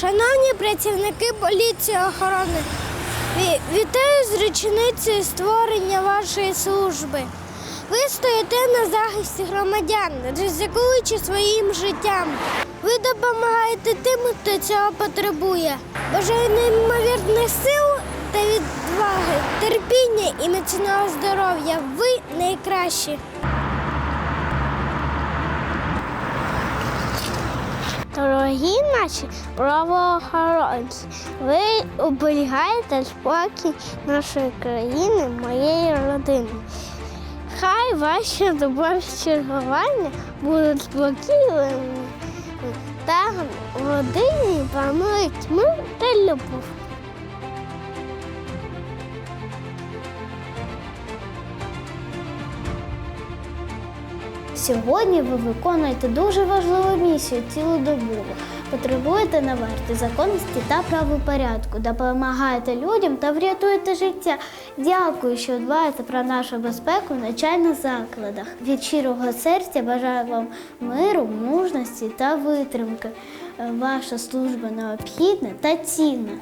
Шановні працівники поліції охорони, вітаю з річницею створення вашої служби. Ви стоїте на захисті громадян, ризикуючи своїм життям. Ви допомагаєте тим, хто цього потребує. Бажаю неймовірних сил та відваги, терпіння і міцного здоров'я. Ви найкращі. Дорогі наші правоохоронці, ви оберігаєте спокій нашої країни, моєї родини. Хай ваші добові чергування будуть спокійними та в родині панують мир та любов. Сьогодні ви виконуєте дуже важливу місію цілодобово. Потребуєте на варті законності та правопорядку, допомагаєте людям та врятуєте життя. Дякую, що дбаєте про нашу безпеку в навчальних закладах. Від щирого серця бажаю вам миру, мужності та витримки. Ваша служба необхідна та цінна.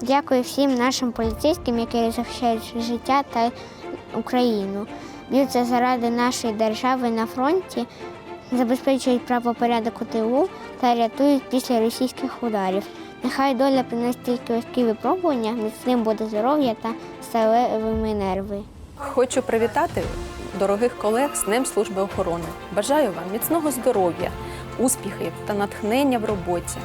Дякую всім нашим поліцейським, які захищають життя та Україну. Б'ються заради нашої держави на фронті, забезпечують правопорядок у тилу та рятують після російських ударів. Нехай доля принесе тільки випробування, міцним буде здоров'я та сталевими нерви. Хочу привітати дорогих колег з Днем служби охорони. Бажаю вам міцного здоров'я, успіхів та натхнення в роботі,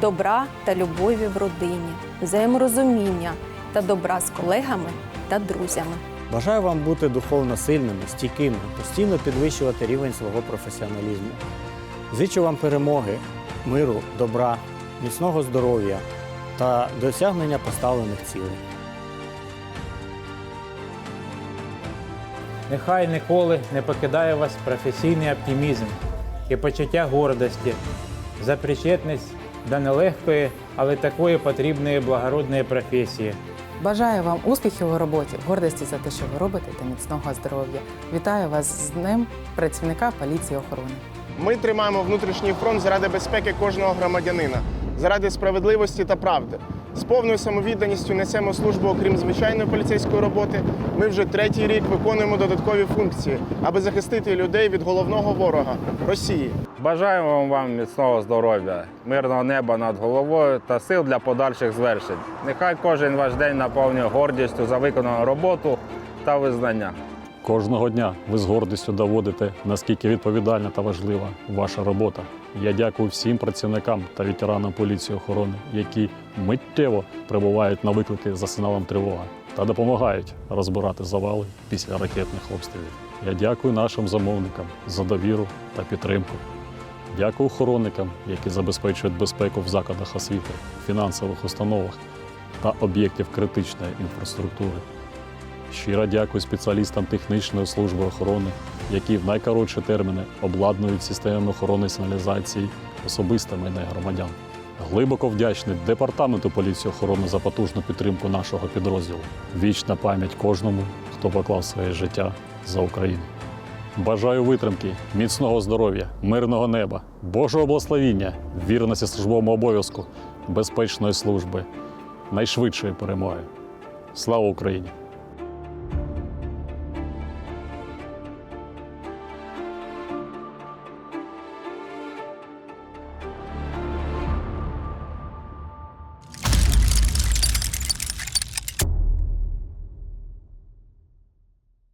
добра та любові в родині, взаєморозуміння та добра з колегами та друзями. Бажаю вам бути духовно сильними, стійкими, постійно підвищувати рівень свого професіоналізму. Зичу вам перемоги, миру, добра, міцного здоров'я та досягнення поставлених цілей. Нехай ніколи не покидає вас професійний оптимізм і почуття гордості за причетність до нелегкої, але такої потрібної благородної професії. Бажаю вам успіхів у роботі, гордості за те, що ви робите, та міцного здоров'я. Вітаю вас з Днем працівника поліції охорони. Ми тримаємо внутрішній фронт заради безпеки кожного громадянина, заради справедливості та правди. З повною самовідданістю несемо службу, окрім звичайної поліцейської роботи. Ми вже третій рік виконуємо додаткові функції, аби захистити людей від головного ворога Росії. Бажаємо вам міцного здоров'я, мирного неба над головою та сил для подальших звершень. Нехай кожен ваш день наповнює гордістю за виконану роботу та визнання. Кожного дня ви з гордістю доводите, наскільки відповідальна та важлива ваша робота. Я дякую всім працівникам та ветеранам поліції охорони, які миттєво прибувають на виклики за сигналом тривога та допомагають розбирати завали після ракетних обстрілів. Я дякую нашим замовникам за довіру та підтримку. Дякую охоронникам, які забезпечують безпеку в закладах освіти, фінансових установах та об'єктів критичної інфраструктури. Щиро дякую спеціалістам технічної служби охорони, які в найкоротші терміни обладнують системи охорони сигналізації особисте майне громадян. Глибоко вдячний департаменту поліції охорони за потужну підтримку нашого підрозділу. Вічна пам'ять кожному, хто поклав своє життя за Україну. Бажаю витримки, міцного здоров'я, мирного неба, Божого благословіння, вірності службовому обов'язку, безпечної служби, найшвидшої перемоги. Слава Україні!